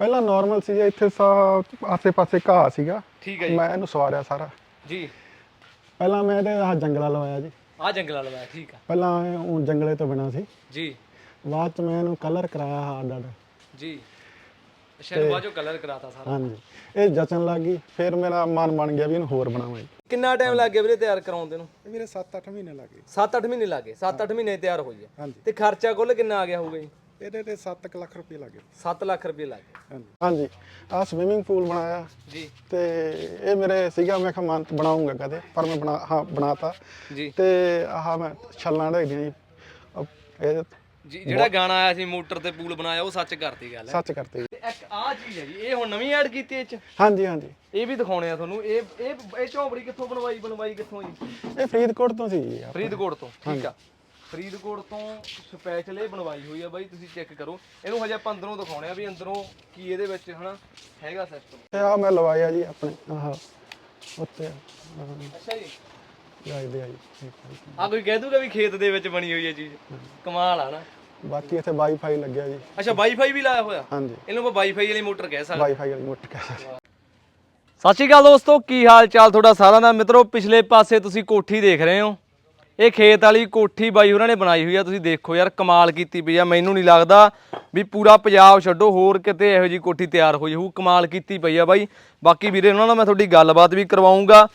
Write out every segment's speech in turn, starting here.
ਪਹਿਲਾਂ ਨਾਰਮਲ ਸੀ ਇੱਥੇ ਸਾ ਆਸੇ-ਪਾਸੇ ਘਾਹ ਸੀਗਾ। ਠੀਕ ਹੈ ਜੀ। ਮੈਂ ਇਹਨੂੰ ਸਵਾਰਿਆ ਸਾਰਾ। ਜੀ। ਪਹਿਲਾਂ ਮੈਂ ਇਹਦੇ ਆਹ ਜੰਗਲਾ ਲਵਾਇਆ ਜੀ। ਆ ਜੰਗਲਾ ਲਵਾਇਆ ਠੀਕ ਆ। ਪਹਿਲਾਂ ਊਂ ਜੰਗਲੇ ਤੋਂ ਬਿਨਾ ਸੀ। ਜੀ। ਬਾਅਦ ਚ ਮੈਂ ਇਹਨੂੰ ਕਲਰ ਕਰਾਇਆ ਹਾਰਡ ਹਾਰਡ ਜੀ। ਸ਼ਾਇਦ ਬਾਜੋ ਕਲਰ ਕਰਾਤਾ ਸਾਰਾ। ਹਾਂਜੀ। ਇਹ ਜਚਣ ਲੱਗੀ ਫਿਰ ਮੇਰਾ ਮਨ ਬਣ ਗਿਆ ਵੀ ਇਹਨੂੰ ਹੋਰ ਬਣਾਵਾਂ ਜੀ। ਕਿੰਨਾ ਟਾਈਮ ਲੱਗ ਗਿਆ ਵੀਰੇ ਤਿਆਰ ਕਰਾਉਂਦੇ ਨੂੰ? ਇਹ ਮੇਰੇ 7-8 ਮਹੀਨੇ ਲੱਗੇ 7-8 ਮਹੀਨੇ ਲੱਗੇ 7-8 ਮਹੀਨੇ ਤਿਆਰ ਹੋਈ ਹੈ। ਤੇ ਖਰਚਾ ਕੁੱਲ ਕਿੰਨਾ ਆ ਗਿਆ ਹੋਊਗਾ ਜੀ? ਇਹਦੇ ਤੇ 7 ਲੱਖ ਰੁਪਏ ਲੱਗੇ। 7 ਲੱਖ ਰੁਪਏ ਲੱਗ। ਹਾਂਜੀ। ਹਾਂਜੀ ਆਹ ਸਵਿਮਿੰਗ ਪੂਲ ਬਣਾਇਆ। ਜੀ। ਤੇ ਇਹ ਮੇਰੇ ਸੀਗਾ ਮੈਂ ਕਿਹਾ ਮਨ ਬਣਾਉਂਗਾ ਕਦੇ ਪਰ ਮੈਂ ਬਣਾ ਹਾਂ ਬਣਾਤਾ। ਜੀ। ਤੇ ਆਹ ਮੈਂ ਛੱਲਾਂ ਢੇਡੀਆਂ ਜੀ। ਅਹ ਇਹ ਜੀ ਜਿਹੜਾ ਗਾਣਾ ਆਇਆ ਸੀ ਮੋਟਰ ਤੇ ਪੂਲ ਬਣਾਇਆ ਉਹ ਸੱਚ ਕਰਤੀ ਗੱਲ ਹੈ। ਸੱਚ ਕਰਤੇ ਜੀ। ਤੇ ਇੱਕ ਆ ਚੀਜ਼ ਹੈ ਜੀ ਇਹ ਹੁਣ ਨਵੀਂ ਐਡ ਕੀਤੀ ਇਹ ਚ? ਹਾਂਜੀ ਹਾਂਜੀ। ਇਹ ਵੀ ਦਿਖਾਉਣੇ ਆ ਤੁਹਾਨੂੰ। ਇਹ ਇਹ ਇਹ ਝੌਂਪੜੀ ਕਿੱਥੋਂ ਬਣਵਾਈ ਬਣਵਾਈ ਕਿੱਥੋਂ ਜੀ? ਇਹ ਫਰੀਦਕੋਟ ਤੋਂ ਸੀ ਜੀ। ਫਰੀਦਕੋਟ ਤੋਂ ਠੀਕ ਆ। ਫਰੀਦਕੋਟ ਤੋਂ ਸਪੈਸ਼ਲ ਇਹ ਬਣਵਾਈ ਹੋਈ ਆ ਬਾਈ ਤੁਸੀਂ ਚੈੱਕ ਕਰੋ। ਇਹਨੂੰ ਹਜੇ ਆਪਾਂ ਅੰਦਰੋਂ ਦਿਖਾਉਣੇ ਆ ਵੀ ਅੰਦਰੋਂ ਕੀ ਇਹਦੇ ਵਿੱਚ ਹਨਾ ਹੈਗਾ ਸਿਸਟਮ ਆ ਮੈਂ ਲਵਾਇਆ ਜੀ ਆਪਣੇ ਆਹ ਉੱਤੇ। ਅੱਛਾ ਜੀ। ਲੱਗਦੇ ਆ ਜੀ। ਆ ਕੋਈ ਕਹਿ ਦੂਗਾ ਵੀ ਖੇਤ ਦੇ ਵਿੱਚ ਬਣੀ ਹੋਈ ਹੈ ਚੀਜ਼। ਕਮਾਲ ਆ ਨਾ। ਬਾਕੀ ਇੱਥੇ ਵਾਈਫਾਈ ਲੱਗਿਆ ਜੀ। ਅੱਛਾ ਵਾਈਫਾਈ ਵੀ ਲਾਇਆ ਹੋਇਆ? ਹਾਂਜੀ। ਇਹਨੂੰ ਆਪਾਂ ਵਾਈਫਾਈ ਵਾਲੀ ਮੋਟਰ ਕਹਿ ਸਕਦੇ ਵਾਈਫਾਈ ਵਾਲੀ ਮੋਟਰ ਕਹਿ ਸਕਦੇ ਸਤਿ ਸ਼੍ਰੀ ਅਕਾਲ ਦੋਸਤੋ ਕੀ ਹਾਲ ਚਾਲ ਤੁਹਾਡਾ ਸਾਰਿਆਂ ਦਾ? ਮਿੱਤਰੋ ਪਿਛਲੇ ਪਾਸੇ ਤੁਸੀਂ ਕੋਠੀ ਦੇਖ ਰਹੇ ਹੋ। ਇਹ ਖੇਤ ਵਾਲੀ ਕੋਠੀ ਬਾਈ ਉਹਨਾਂ ਨੇ ਬਣਾਈ ਹੋਈ ਆ, ਤੁਸੀਂ ਦੇਖੋ ਯਾਰ, ਕਮਾਲ ਕੀਤੀ ਪਈ ਆ। ਮੈਨੂੰ ਨਹੀਂ ਲੱਗਦਾ ਵੀ ਪੂਰਾ ਪੰਜਾਬ ਛੱਡੋ, ਹੋਰ ਕਿਤੇ ਇਹੋ ਜੀ ਕੋਠੀ ਤਿਆਰ ਹੋਈ ਹੋਊ। ਕਮਾਲ ਕੀਤੀ ਪਈ ਆ ਬਾਈ। ਬਾਕੀ ਵੀਰੇ, ਉਹਨਾਂ ਨਾਲ ਮੈਂ ਤੁਹਾਡੀ ਗੱਲਬਾਤ ਵੀ ਕਰਵਾਉਂਗਾ।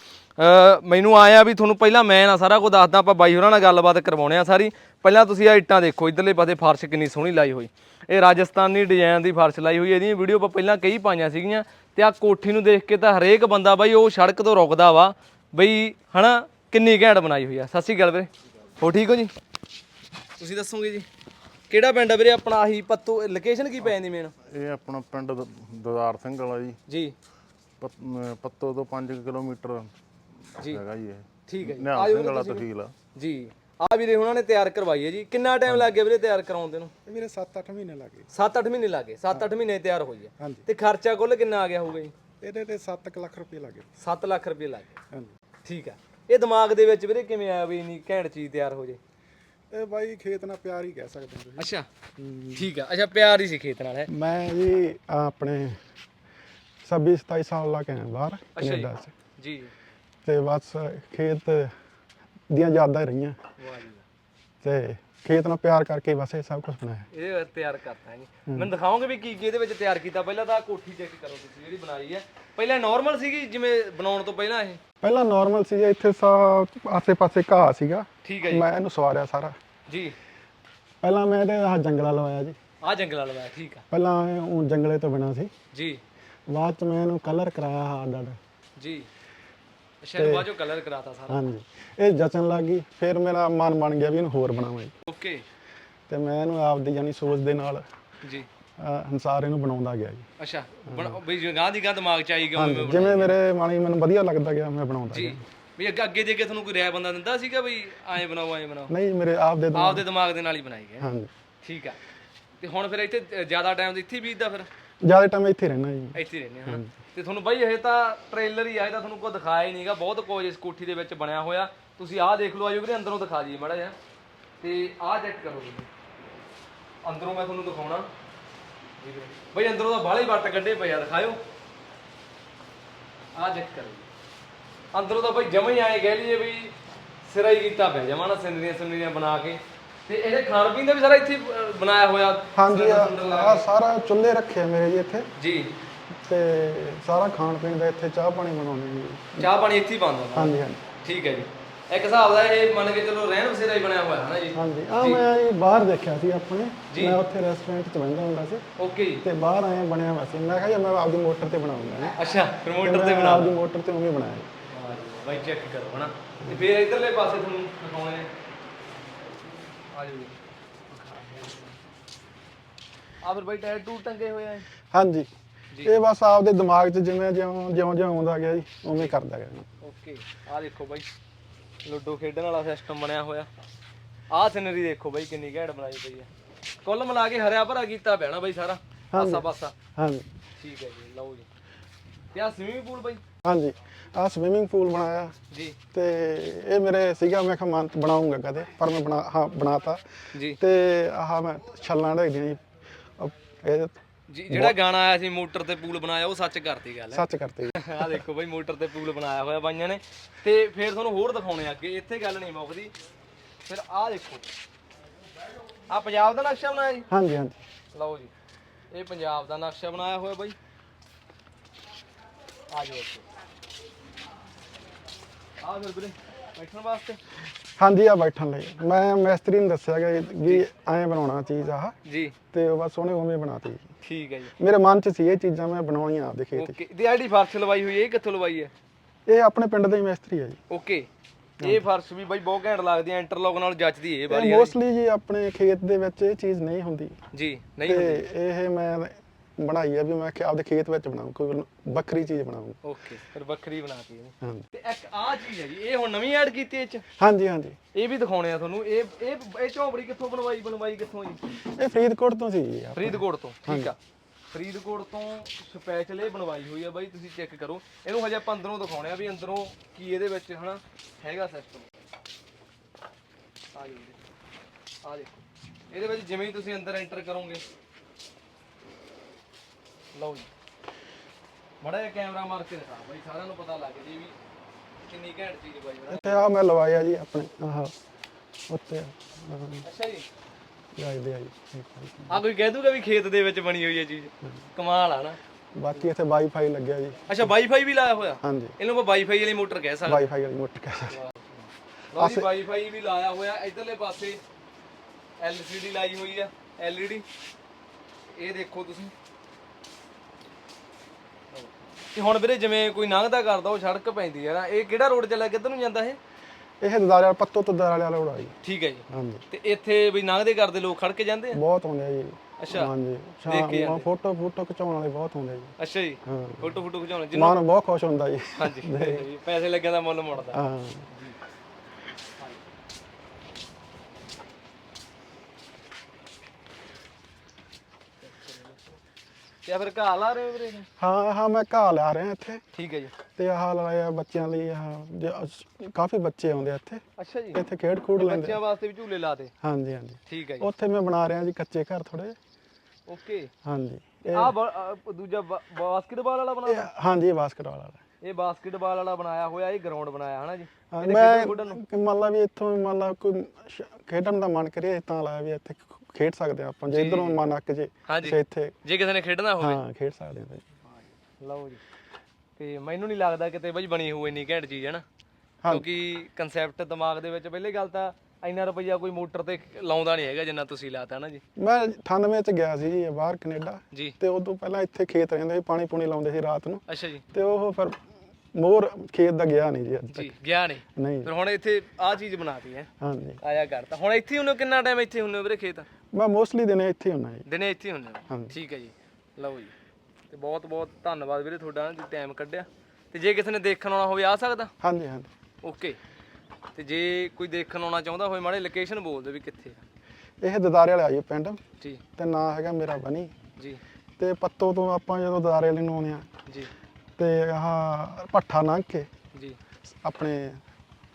ਮੈਨੂੰ ਆਇਆ ਵੀ ਤੁਹਾਨੂੰ ਪਹਿਲਾਂ ਮੈਂ ਨਾ ਸਾਰਾ ਕੁਝ ਦੱਸਦਾ, ਆਪਾਂ ਬਾਈ ਹੋਰਾਂ ਨਾਲ ਗੱਲਬਾਤ ਕਰਵਾਉਣੇ ਆ ਸਾਰੀ। ਪਹਿਲਾਂ ਤੁਸੀਂ ਆ ਇੱਟਾਂ ਦੇਖੋ, ਇਧਰਲੇ ਪਾਸੇ ਫਰਸ਼ ਕਿੰਨੀ ਸੋਹਣੀ ਲਾਈ ਹੋਈ। ਇਹ ਰਾਜਸਥਾਨੀ ਡਿਜ਼ਾਈਨ ਦੀ ਫਰਸ਼ ਲਾਈ ਹੋਈ ਇਹਦੀ ਵੀਡੀਓ ਆਪਾਂ ਪਹਿਲਾਂ ਕਈ ਪਾਈਆਂ ਸੀਗੀਆਂ। ਤੇ ਆ ਕੋਠੀ ਨੂੰ ਦੇਖ ਕੇ ਤਾਂ ਹਰੇਕ ਬੰਦਾ ਬਾਈ, ਉਹ ਸੜਕ ਤੋਂ ਰੁਕਦਾ ਵਾ। ਬਈ, ਹਨਾ? ਕਿੰਨੀ ਘੈਂਟ ਬਣਾਈ ਹੋਈ ਆ। ਸਤਿ ਸ਼੍ਰੀ ਅਕਾਲ ਵੀਰੇ। ਹੋ ਠੀਕ ਹੋ ਜੀ? ਤੁਸੀਂ ਦੱਸੋਗੇ ਜੀ। ਕਿਹੜਾ ਪਿੰਡ ਆ ਵੀਰੇ ਆਪਣਾ? ਆਹੀ ਪੱਤੋ ਲੋਕੇਸ਼ਨ ਕੀ ਪੈ ਜਾਂਦੀ ਮੇਨ ਇਹ ਆਪਣਾ ਪਿੰਡ ਦ- ਦਦਾਰ ਸਿੰਘ ਵਾਲਾ ਜੀ। ਜੀ। ਪਤ- ਅਮ ਪੱਤੋ ਤੋਂ 5 ਕਿਲੋਮੀਟਰ ਜੀ। ਹੈਗਾ ਜੀ ਇਹ। ਠੀਕ ਹੈ ਜੀ। ਨਿਹਾਲ ਸਿੰਘ ਵਾਲਾ ਤਹਿਸੀਲ ਆ। ਜੀ। ਆ ਵੀਰੇ ਉਹਨਾਂ ਨੇ ਤਿਆਰ ਕਰਵਾਈ ਹੈ ਜੀ। ਕਿੰਨਾ ਟਾਈਮ ਲੱਗ ਗਿਆ ਵੀਰੇ ਤਿਆਰ ਕਰਾਉਂਦੇ ਨੂੰ? ਇਹ ਮੇਰੇ 7-8 ਮਹੀਨੇ ਲੱਗੇ 7-8 ਮਹੀਨੇ ਲੱਗੇ 7-8 ਮਹੀਨੇ ਤਿਆਰ ਹੋਈ ਹੈ। ਹਾਂਜੀ। ਤੇ ਖਰਚਾ ਕੁੱਲ ਕਿੰਨਾ ਆ ਗਿਆ ਹੋਊਗਾ ਜੀ? ਇਹਦੇ ਤੇ 7 ਲੱਖ ਰੁਪਏ ਲੱਗੇ 7 ਲੱਖ ਰੁਪਏ ਲੱਗ ਗਏ। ਹਾਂਜੀ। ਠੀਕ ਆ ਇਹ ਦਿਮਾਗ ਦੇ ਵਿੱਚ ਵੀਰੇ ਕਿਵੇਂ ਆਇਆ ਵੀ ਇੰਨੀ ਘੈਂਟ ਚੀਜ਼ ਤਿਆਰ ਹੋ ਜੇ? ਇਹ ਬਾਈ ਖੇਤ ਨਾਲ ਪਿਆਰ ਹੀ ਕਹਿ ਸਕਦੇ ਹੋ ਤੁਸੀਂ। ਅੱਛਾ। ਠੀਕ ਆ। ਅੱਛਾ ਪਿਆਰ ਹੀ ਸੀ ਖੇਤ ਨਾਲ ਹੈ। ਮੈਂ ਜੀ ਆਪਣੇ 26 27 ਸਾਲ ਲਾ ਕੇ ਆਇਆ ਬਾਹਰ ਅੱਛਾ ਜੀ। ਜੀ ਤੇ ਬਸ ਖੇਤ ਦੀਆਂ ਯਾਦਾਂ ਹੀ ਰਹੀਆਂ। ਵਾਹ ਜੀ ਤੇ ਖੇਤ ਨਾਲ ਪਿਆਰ ਕਰਕੇ ਬਸ ਇਹ ਸਭ ਕੁਝ ਬਣਾਇਆ। ਇਹ ਤਿਆਰ ਕਰਤਾ ਜੀ ਮੈਨੂੰ ਦਿਖਾਓਗੇ ਵੀ ਕੀ ਕੀ ਇਹਦੇ ਵਿੱਚ ਤਿਆਰ ਕੀਤਾ? ਪਹਿਲਾਂ ਤਾਂ ਕੋਠੀ ਚੈੱਕ ਕਰੋ ਤੁਸੀਂ ਜਿਹੜੀ ਬਣਾਈ ਹੈ। ਪਹਿਲਾਂ ਨਾਰਮਲ ਸੀਗੀ ਜਿਵੇਂ ਬਣਾਉਣ ਤੋਂ ਪਹਿਲਾਂ ਇਹ? ਪਹਿਲਾਂ ਨਾਰਮਲ ਸੀ ਇੱਥੇ ਸਾ ਆਸੇ-ਪਾਸੇ ਘਾਹ ਸੀਗਾ। ਠੀਕ ਹੈ ਜੀ। ਮੈਂ ਇਹਨੂੰ ਸਵਾਰਿਆ ਸਾਰਾ। ਜੀ। ਪਹਿਲਾਂ ਮੈਂ ਇਹਦੇ ਆਹ ਜੰਗਲਾ ਲਵਾਇਆ ਜੀ। ਆ ਜੰਗਲਾ ਲਵਾਇਆ ਠੀਕ ਆ। ਪਹਿਲਾਂ ਊਂ ਜੰਗਲੇ ਤੋਂ ਬਿਨਾ ਸੀ। ਜੀ। ਬਾਅਦ ਚ ਮੈਂ ਇਹਨੂੰ ਕਲਰ ਕਰਾਇਆ ਹਾਰਡ ਹਾਰਡ ਜੀ। ਸ਼ਾਇਦ ਬਾਜੋ ਕਲਰ ਕਰਾਤਾ ਸਾਰਾ। ਹਾਂਜੀ। ਇਹ ਜਚਣ ਲੱਗੀ ਫਿਰ ਮੇਰਾ ਮਨ ਬਣ ਗਿਆ ਵੀ ਇਹਨੂੰ ਹੋਰ ਬਣਾਵਾਂ। ਜੀ ਓਕੇ ਤੇ ਮੈਂ ਇਹਨੂੰ ਆਪਦੀ ਜਾਨੀ ਸੋਚ ਦੇ ਨਾਲ ਜੀ। ਅਹ, ਅਨੁਸਾਰ ਇਹਨੂੰ ਬਣਾਉਂਦਾ ਗਿਆ ਜੀ। ਅੱਛਾ ਵੀ ਗਾਂ ਦੀ ਗਾਂ ਦਿਮਾਗ ਚ ਆਈ ਗਿਆ ਜਿਵੇਂ ਮੇਰੇ ਮਨ ਮੈਨੂੰ ਵਧੀਆ ਲੱਗਦਾ ਗਿਆ ਮੈਂ ਬਣਾਉਂਦਾ ਜੀ। ਵੀ ਅੱਗੇ ਅੱਗੇ ਦੇ ਕੇ ਤੁਹਾਨੂੰ ਕੋਈ ਰਾਇ ਬੰਦਾ ਦਿੰਦਾ ਸੀਗਾ ਵੀ ਐਂ ਬਣਾਓ ਐਂ ਬਣਾਓ? ਨਹੀਂ ਮੇਰੇ ਆਪਦੇ ਦਿਮਾਗ ਆਪਦੇ ਦਿਮਾਗ ਦੇ ਨਾਲ ਹੀ ਬਣਾਈ ਹੈ ਹਾਂਜੀ। ਠੀਕ ਆ। ਤੇ ਹੁਣ ਫਿਰ ਇੱਥੇ ਜ਼ਿਆਦਾ ਟਾਈਮ ਇੱਥੇ ਹੀ ਬੀਤਦਾ ਫਿਰ? ਜ਼ਿਆਦਾ ਟਾਈਮ ਇੱਥੇ ਰਹਿਣਾ ਜੀ। ਇੱਥੇ ਹੀ ਰਹਿੰਦੇ ਹਾਂ ਤੇ ਤੁਹਾਨੂੰ ਬਾਈ ਇਹ ਤਾਂ ਟ੍ਰੇਲਰ ਹੀ ਆ ਇਹ ਤਾਂ ਤੁਹਾਨੂੰ ਕੋਈ ਦਿਖਾਇਆ ਹੀ ਨਹੀਂਗਾ ਬਹੁਤ ਕੁਝ ਇਸ ਕੋਠੀ ਦੇ ਵਿੱਚ ਬਣਿਆ ਹੋਇਆ। ਤੁਸੀਂ ਆਹ ਦੇਖ ਲਓ ਆਜੋ ਵੀਰੇ ਅੰਦਰੋਂ ਦਿਖਾ ਜੀ ਮਾੜਾ ਜਿਹਾ। ਤੇ ਆਹ ਚੈੱਕ ਕਰੋ ਜੀ ਅੰਦਰੋਂ ਮੈਂ ਤੁਹਾਨੂੰ ਦਿਖਾਉਣਾ। ਵੀਰੇ। ਬਾਈ ਅੰਦਰੋਂ ਤਾਂ ਬਾਹਲੇ ਵੱਟ ਕੱਢੇ ਪਏ ਆ ਦਿਖਾਇਓ। ਆਹ ਚੈੱਕ ਕਰੋ ਜੀ। ਅੰਦਰੋਂ ਤਾਂ ਬਾਈ ਜਮਾ ਹੀ ਆਏ ਕਹਿ ਲਈਏ ਵੀ ਸਿਰਾ ਹੀ ਕੀਤਾ ਪਿਆ ਜਮਾ ਨਾ ਸਿੰਦਰੀਆਂ ਸਿੰਦਰੀਆਂ ਬਣਾ ਕੇ। ਤੇ ਇਹਦੇ ਖਾਣ ਪੀਣ ਦਾ ਵੀ ਸਾਰਾ ਇੱਥੇ ਬਣਾਇਆ ਹੋਇਆ। ਹਾਂਜੀ ਆ ਸਾਰਾ ਚੁੱਲ੍ਹੇ ਰੱਖੇ ਆ ਮੇਰੇ ਜੀ ਇੱਥੇ। ਜੀ। ਤੇ ਸਾਰਾ ਖਾਣ ਪੀਣ ਦਾ ਇੱਥੇ ਚਾਹ ਪਾਣੀ ਬਣਾਉਂਦੇ ਜੀ। ਚਾਹ ਪਾਣੀ ਇੱਥੇ ਹੀ ਬਣਦਾ। ਸਾਰਾ। ਹਾਂਜੀ ਹਾਂਜੀ। ਠੀਕ ਹੈ ਜੀ। ਇੱਕ ਹਿਸਾਬ ਦਾ ਇਹ ਮੰਨ ਕੇ ਚਲੋ ਰਹਿਣ ਬਸੇਰਾ ਹੀ ਬਣਿਆ ਹੋਇਆ ਹੈ ਨਾ ਜੀ? ਹਾਂਜੀ ਆ ਮੈਂ ਇਹ ਬਾਹਰ ਦੇਖਿਆ ਸੀ ਆਪਣੇ। ਮੈਂ ਉੱਥੇ ਰੈਸਟੋਰੈਂਟ 'ਚ ਬੈਠਾ ਹੁੰਦਾ ਸੀ। ਓਕੇ ਜੀ। ਤੇ ਬਾਹਰ ਆਏ ਬਣਿਆ ਹੋਇਆ ਸੀ। ਮੈਂ ਕਿਹਾ ਜੀ ਮੈਂ ਆਪਦੀ ਮੋਟਰ ਤੇ ਬਣਾਉਂਗਾ ਜੀ। ਅੱਛਾ ਪ੍ਰਮੋਟਰ ਤੇ ਬਣਾ ਆਪਦੀ ਮੋਟਰ ਤੇ ਉਵੇਂ ਬਣਾਇਆ। ਵਾਹ ਜੀ, ਬਾਈ ਚੈੱਕ ਕਰੋ ਹਨਾ। ਤੇ ਫਿਰ ਇਧਰਲੇ ਪਾਸੇ ਤੁਹਾਨੂੰ ਦਿਖਾਉਣੇ ਨੇ। ਆ ਆ ਫਿਰ ਬਾਈ ਟਾਇਰ ਟੂ ਟੰਗੇ ਹੋਏ ਆ? ਹਾਂਜੀ। ਇਹ ਬਸ ਆਪਦੇ ਦਿਮਾਗ 'ਚ ਜਿਵੇਂ ਜਿਉਂ ਜਿਉਂ ਜਿਉਂ ਆਉਂਦਾ ਗਿਆ ਜੀ ਉਵੇਂ ਹੀ ਕਰਦਾ ਗਿਆ ਜੀ। ਓਕੇ। ਆ ਦੇਖੋ ਬਾਈ ਲੁੱਡੋ ਖੇਡਣ ਵਾਲਾ ਸਿਸਟਮ ਬਣਿਆ ਹੋਇਆ। ਆਹ ਸਿਨਰੀ ਦੇਖੋ ਬਾਈ ਕਿੰਨੀ ਘੈਂਟ ਬਣਾਈ ਪਈ ਆ। ਕੁੱਲ ਮਿਲਾ ਕੇ ਹਰਿਆ ਭਰਾ ਕੀਤਾ ਪਿਆ ਨਾ ਬਾਈ ਸਾਰਾ ਪਾਸਾ ਪਾਸਾ। ਹਾਂਜੀ। ਠੀਕ ਹੈ ਜੀ ਲਓ ਜੀ। ਤੇ ਆ ਸਵਿਮਿੰਗ ਪੂਲ ਬਾਈ। ਹਾਂਜੀ। ਆ ਸਵਿਮਿੰਗ ਪੂਲ ਬਣਾਇਆ। ਜੀ। ਤੇ ਇਹ ਮੇਰੇ ਸੀਗਾ ਮੈਂ ਕਿਹਾ ਮਨ ਬਣਾਉਂਗਾ ਕਦੇ ਪਰ ਮੈਂ ਬਣਾ ਹਾਂ ਬਣਾਤਾ। ਜੀ। ਤੇ ਆਹ ਮੈਂ ਛੱਲਾਂ ਢੇਡੀਆਂ ਜੀ। ਅਹ, ਇਹ ਜੀ- ਜਿਹੜਾ ਗਾਣਾ ਆਇਆ ਸੀ ਮੋਟਰ ਤੇ ਪੂਲ ਬਣਾਇਆ ਉਹ ਸੱਚ ਕਰਤੀ ਗੱਲ ਸੱਚ ਕਰਤੇ। ਜੀ ਆ ਦੇਖੋ ਬਈ ਮੋਟਰ ਤੇ ਪੂਲ ਬਣਾਇਆ ਹੋਇਆ ਬਾਈਆਂ ਨੇ। ਤੇ ਫਿਰ ਤੁਹਾਨੂੰ ਹੋਰ ਦਿਖਾਉਣੇ ਆ ਅੱਗੇ ਇੱਥੇ ਗੱਲ ਨਹੀਂ ਮੁੱਕਦੀ। ਫਿਰ ਆਹ ਦੇਖੋ। ਆ ਪੰਜਾਬ ਦਾ ਨਕਸ਼ਾ ਬਣਾਇਆ ਜੀ? ਹਾਂਜੀ ਹਾਂਜੀ। ਲਓ ਜੀ। ਇਹ ਪੰਜਾਬ ਦਾ ਨਕਸ਼ਾ ਬਣਾਇਆ ਹੋਇਆ ਬਾਈ। ਆ ਜਾਓ ਇੱਥੇ। ਆ ਫਿਰ ਵੀਰੇ ਬੈਠਣ ਵਾਸਤੇ। ਹਾਂਜੀ ਆ ਬੈਠਣ ਲਈ। ਮੈਂ ਮਿਸਤਰੀ ਨੂੰ ਦੱਸਿਆ ਕਿ ਵੀ ਐਂ ਬਣਾਉਣਾ ਚੀਜ਼ ਆਹ। ਜੀ। ਤੇ ਉਹ ਬਸ ਉਹਨੇ ਉਵੇਂ ਬਣਾਤੀ। ਠੀਕ ਹੈ ਜੀ। ਮੇਰੇ ਮਨ 'ਚ ਸੀ ਇਹ ਚੀਜ਼ਾਂ ਮੈਂ ਬਣਾਉਣੀਆਂ ਆਪਦੇ ਖੇਤ 'ਚ ਓਕੇ ਦੀ ਆਈਡੀ ਫਰਸ਼ ਲਵਾਈ ਹੋਈ ਹੈ ਇਹ ਕਿੱਥੋਂ ਲਵਾਈ ਹੈ? ਇਹ ਆਪਣੇ ਪਿੰਡ ਦਾ ਹੀ ਮਿਸਤਰੀ ਹੈ ਜੀ। ਓਕੇ। ਇਹ ਫਰਸ਼ ਵੀ ਬਾਈ ਬਹੁਤ ਘੈਂਟ ਲੱਗਦੀ ਹੈ ਇੰਟਰਲੌਕ ਨਾਲ ਜੱਚਦੀ ਇਹ ਇਹ ਵਾਲੀ ਮੋਸਟਲੀ ਜੀ ਆਪਣੇ ਖੇਤ ਦੇ ਵਿੱਚ ਇਹ ਚੀਜ਼ ਨਹੀਂ ਹੁੰਦੀ। ਜੀ ਨਹੀਂ ਤੇ ਹੁੰਦੀ। ਇਹ ਮੈਂ ਬਣਾਈ ਆ ਵੀ ਮੈਂ ਕਿ ਆਪਦੇ ਖੇਤ ਵਿੱਚ ਬਣਾਉਂ ਕੋਈ ਵੱਖਰੀ ਚੀਜ਼ ਬਣਾਉਂ। ਓਕੇ ਫਿਰ ਵੱਖਰੀ ਬਣਾਤੀ ਇਹਨੇ। ਹਾਂਜੀ ਤੇ ਇੱਕ ਆਹ ਚੀਜ਼ ਹੈ ਜੀ ਇਹ ਹੁਣ ਨਵੀਂ ਐਡ ਕੀਤੀ ਇਹ ਚ? ਹਾਂਜੀ ਹਾਂਜੀ। ਇਹ ਵੀ ਦਿਖਾਉਣੇ ਆ ਤੁਹਾਨੂੰ ਇਹ ਇਹ ਇਹ ਝੌਂਪੜੀ ਕਿੱਥੋਂ ਬਣਵਾਈ ਬਣਵਾਈ ਕਿੱਥੋਂ ਜੀ? ਇਹ ਫਰੀਦਕੋਟ ਤੋਂ ਸੀ ਜੀ ਫਰੀਦਕੋਟ ਤੋਂ ਠੀਕ ਆ। ਫਰੀਦਕੋਟ ਤੋਂ ਸਪੈਸ਼ਲ ਇਹ ਬਣਵਾਈ ਹੋਈ ਆ ਬਾਈ ਤੁਸੀਂ ਚੈੱਕ ਕਰੋ। ਇਹਨੂੰ ਹਜੇ ਆਪਾਂ ਅੰਦਰੋਂ ਦਿਖਾਉਣੇ ਆ ਵੀ ਅੰਦਰੋਂ ਕੀ ਇਹਦੇ ਵਿੱਚ ਹਨਾ ਹੈਗਾ ਸਿਸਟਮ ਆ ਜੀ। ਆ ਦੇਖੋ। ਇਹਦੇ ਵਿੱਚ ਜਿਵੇਂ ਹੀ ਤੁਸੀਂ ਅੰਦਰ ਐਂਟਰ ਕਰੋਗੇ। ਲਓ ਜੀ। ਬੜਾ ਜਿਹਾ ਕੈਮਰਾ ਮਾਰ ਕੇ ਦਿਖਾ ਬਾਈ ਸਾਰਿਆਂ ਨੂੰ ਪਤਾ ਲੱਗ ਜੇ ਵੀ ਕਿੰਨੀ ਘੈਂਟ ਚੀਜ਼ ਬਾਈ ਇੱਥੇ ਆ ਮੈਂ ਲਵਾਇਆ ਜੀ ਆਪਣੇ ਆਹ ਉੱਤੇ। ਅੱਛਾ ਜੀ। ਜਾਈਦੇ ਆ ਜੀ ਆ ਕੋਈ ਕਹਿ ਦੂਗਾ ਵੀ ਖੇਤ ਦੇ ਵਿੱਚ ਬਣੀ ਹੋਈ ਹੈ ਚੀਜ਼? ਕਮਾਲ ਆ ਨਾ। ਬਾਕੀ ਇੱਥੇ ਵਾਈਫਾਈ ਲੱਗਿਆ ਜੀ। ਅੱਛਾ ਵਾਈਫਾਈ ਵੀ ਲਾਇਆ ਹੋਇਆ? ਹਾਂਜੀ। ਇਹਨੂੰ ਆਪਾਂ ਵਾਈਫਾਈ ਵਾਲੀ ਮੋਟਰ ਕਹਿ ਸਕਦੇ ਵਾਈਫਾਈ ਵਾਲੀ ਮੋਟਰ ਕਹਿੰਦੇ ਲਓ ਜੀ ਵਾਈਫਾਈ ਵੀ ਲਾਇਆ ਹੋਇਆ। ਇਧਰਲੇ ਪਾਸੇ LCD ਲਾਈ ਹੋਈ ਆ LED ਇਹ ਦੇਖੋ ਤੁਸੀਂ। ਤੇ ਹੁਣ ਵੀਰੇ ਜਿਵੇਂ ਕੋਈ ਲੰਘਦਾ ਕਰਦਾ ਉਹ ਸੜਕ ਪੈਂਦੀ ਹੈ ਨਾ ਇਹ ਕਿਹੜਾ ਰੋਡ ਚੱਲਿਆ ਕਿੱਧਰ ਨੂੰ ਜਾਂਦਾ ਇਹ? ਇਹ ਦਦਾਰੇ ਵਾਲਾ ਪੱਤੋ ਤੋਂ ਦਦਾਰੇ ਵਾਲਾ ਉਡਾ ਜੀ। ਠੀਕ ਹੈ ਜੀ। ਹਾਂਜੀ। ਤੇ ਇੱਥੇ ਵੀ ਲੰਘਦੇ ਕਰਦੇ ਲੋਕ ਖੜ ਕੇ ਜਾਂਦੇ ਆ? ਬਹੁਤ ਆਉਂਦੇ ਆ ਜੀ। ਅੱਛਾ। ਹਾਂਜੀ। ਸ਼ਾਮ ਫੋਟੋ ਫੋਟੋ ਖਿਚਾਉਣ ਵਾਲੇ ਬਹੁਤ ਆਉਂਦੇ ਜੀ। ਅੱਛਾ ਜੀ। ਹਾਂ। ਫੋਟੋ ਫੋਟੋ ਖਿਚਾਉਣਾ ਜਿੰਨਾ ਮਨ ਬਹੁਤ ਖੁਸ਼ ਹੁੰਦਾ ਜੀ। ਹਾਂਜੀ। ਪੈਸੇ ਲੱਗਿਆ ਦਾ ਮੁੱਲ ਮੁੜਦਾ ਹਾਂ। ਤੇ ਫਿਰ ਘਾਹ ਲਾ ਰਹੇ ਹੋ ਵੀਰੇ ਹਾਂ ਹਾਂ ਮੈਂ ਘਾਹ ਲਿਆ ਰਿਹਾ ਇੱਥੇ। ਠੀਕ ਹੈ ਜੀ। ਤੇ ਆਹ ਲਾਇਆ ਬੱਚਿਆਂ ਲਈ ਆਹ ਕਾਫੀ ਬੱਚੇ ਆਉਂਦੇ ਆ ਇੱਥੇ। ਅੱਛਾ ਜੀ। ਇੱਥੇ ਖੇਡ ਖੂਡ ਲੈਂਦੇ ਬੱਚਿਆਂ ਵਾਸਤੇ ਵੀ ਝੂਲੇ ਲਾਤੇ ਹਾਂਜੀ ਹਾਂਜੀ। ਠੀਕ ਹੈ ਜੀ। ਉੱਥੇ ਮੈਂ ਬਣਾ ਰਿਹਾ ਜੀ ਕੱਚੇ ਘਰ ਥੋੜੇ ਓਕੇ। ਹਾਂਜੀ। ਇਹ ਆ ਦੂਜਾ ਬਾਸਕਟਬਾਲ ਵਾਲਾ ਇਹ- ਹਾਂਜੀ ਇਹ ਬਾਸਕਟਬਾਲ ਵਾਲਾ। ਇਹ ਬਾਸਕਟਬਾਲ ਵਾਲਾ ਬਣਾਇਆ ਹੋਇਆ ਇਹ ਗਰਾਊਂਡ ਬਣਾਇਆ ਹਨਾ ਜੀ? ਹਾਂ, ਇਹਦੇ ਮੈਂ ਖੇਡਣ ਖੁੱਡਣ ਨੂੰ? ਕਿ ਮੰਨ ਲਾ ਵੀ ਇੱਥੋਂ ਮੰਨ ਲਾ ਕੋਈ ਸ਼- ਖੇਡਣ ਦਾ ਮਨ ਕਰੇ ਤਾਂ ਲਾਇਆ ਵੀ ਇੱਥੇ ਖੇਡ ਸਕਦੇ ਆ ਆਪਾਂ ਜੇ ਇਧਰੋਂ ਮਨ ਅੱਕ ਜੇ ਹਾਂਜੀ। ਤੇ ਇੱਥੇ ਜੇ ਕਿਸੇ ਨੇ ਖੇਡਣਾ ਹੋਵੇ। ਹਾਂ ਖੇਡ ਸਕਦੇ ਆ ਭਾਈ। ਲਓ ਜੀ। ਤੇ ਮੈਨੂੰ ਨਹੀਂ ਲੱਗਦਾ ਕਿਤੇ ਬਾਈ ਬਣੀ ਹੋਊ ਇੰਨੀ ਘੈਂਟ ਚੀਜ਼ ਹੈ। ਨਾ ਕਿਉਂਕਿ ਕਨਸੈਪਟ ਦਿਮਾਗ ਦੇ ਵਿੱਚ ਪਹਿਲੇ ਗੱਲ ਤਾਂ ਇੰਨਾ ਰੁਪਈਆ ਕੋਈ ਮੋਟਰ ਤੇ ਲਾਉਂਦਾ ਨਹੀਂ ਹੈਗਾ ਜਿੰਨਾ ਤੁਸੀਂ ਲਾਤਾ ਨਾ ਜੀ? ਮੈਂ 98 ਚ ਗਿਆ ਸੀ ਜੀ ਬਾਹਰ ਕੈਨੇਡਾ। ਜੀ। ਤੇ ਉਦੋਂ ਪਹਿਲਾਂ ਇੱਥੇ ਖੇਤ ਰਹਿੰਦੇ ਸੀ ਪਾਣੀ ਪੂਣੀ ਲਾਉਂਦੇ ਸੀ ਰਾਤ ਨੂੰ। ਅੱਛਾ ਜੀ। ਤੇ ਉਹ ਫਿਰ ਮੋਰ ਖੇਤ ਦਾ ਗਿਆ ਨਹੀਂ ਜੀ ਅੱਜ ਤੱਕ। ਜੀ ਗਿਆ ਨਹੀਂ? ਨਹੀਂ। ਫਿਰ ਹੁਣ ਇੱਥੇ ਆਹ ਚੀਜ਼ ਬਣਾਤੀ ਹੈ। ਹਾਂਜੀ। ਆਇਆ ਕਰਤਾ ਹੁਣ ਇੱਥੇ ਹੀ ਹੁੰਨੇ ਹੋ? ਕਿੰਨਾ ਟਾਈਮ ਇੱਥੇ ਹੁੰਨੇ ਹੋ ਵੀਰੇ ਖੇਤ? ਮੈਂ ਮੋਸਟਲੀ ਦਿਨੇ ਇੱਥੇ ਹੀ ਹੁੰਨਾ ਜੀ। ਦਿਨੇ ਇੱਥੇ ਹੀ ਹੁੰਨੇ ਹੋ? ਹਾਂਜੀ। ਠੀਕ ਹੈ ਜੀ। ਲਓ ਜੀ। ਤੇ ਬਹੁਤ ਬਹੁਤ ਧੰਨਵਾਦ ਵੀਰੇ ਤੁਹਾਡਾ ਜੀ ਟਾਈਮ ਕੱਢਿਆ। ਤੇ ਜੇ ਕਿਸੇ ਨੇ ਦੇਖਣ ਆਉਣਾ ਹੋਵੇ ਆ ਸਕਦਾ? ਹਾਂਜੀ ਹਾਂਜੀ। ਓਕੇ। ਤੇ ਜੇ ਕੋਈ ਦੇਖਣ ਆਉਣਾ ਚਾਹੁੰਦਾ ਹੋਵੇ ਮਾੜੇ ਲੋਕੇਸ਼ਨ ਬੋਲ ਦਿਓ ਵੀ ਕਿੱਥੇ ਆ। ਇਹ ਦਦਾਰੇ ਵਾਲਾ ਜੀ ਪਿੰਡ। ਜੀ। ਤੇ ਨਾਂ ਹੈਗਾ ਮੇਰਾ ਬਣੀ। ਜੀ। ਤੇ ਪੱਤੋ ਤੋਂ ਆਪਾਂ ਜਦੋਂ ਦਦਾਰੇ ਵਾਲੇ ਨੂੰ ਆਉਂਦੇ ਆ ਜੀ। ਤੇ ਆਹ ਭੱਠਾ ਲੰਘ ਕੇ ਜੀ। ਆਪਣੇ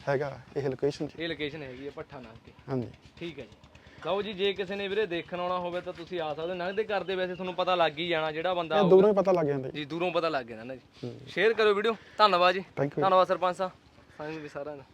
ਹੈਗਾ ਇਹ ਲੋਕੇਸ਼ਨ ਇਹ ਲੋਕੇਸ਼ਨ ਹੈਗੀ ਹੈ ਪੱਠਾ ਨਾਮ ਕੇ। ਹਾਂਜੀ। ਠੀਕ ਹੈ ਜੀ। ਲਓ ਜੀ ਜੇ ਕਿਸੇ ਨੇ ਵੀਰੇ ਦੇਖਣ ਆਉਣਾ ਹੋਵੇ ਤਾਂ ਤੁਸੀਂ ਆ ਸਕਦੇ ਹੋ। ਲੰਘਦੇ ਕਰਦੇ ਵੈਸੇ ਤੁਹਾਨੂੰ ਪਤਾ ਲੱਗ ਹੀ ਜਾਣਾ ਜਿਹੜਾ ਬੰਦਾ ਇਹ ਦੂਰੋਂ ਹੀ ਪਤਾ ਲੱਗ ਜਾਂਦਾ ਜੀ। ਜੀ ਦੂਰੋਂ ਪਤਾ ਲੱਗ ਨਾ ਜੀ। ਸ਼ੇਅਰ ਕਰੋ ਵੀਡੀਓ। ਧੰਨਵਾਦ ਜੀ। ਧੰਨਵਾਦ ਸਰਪੰਚ ਸਾਹਿਬ। ਸਾਨੂੰ ਵੀ ਸਾਰਿਆਂ ਦਾ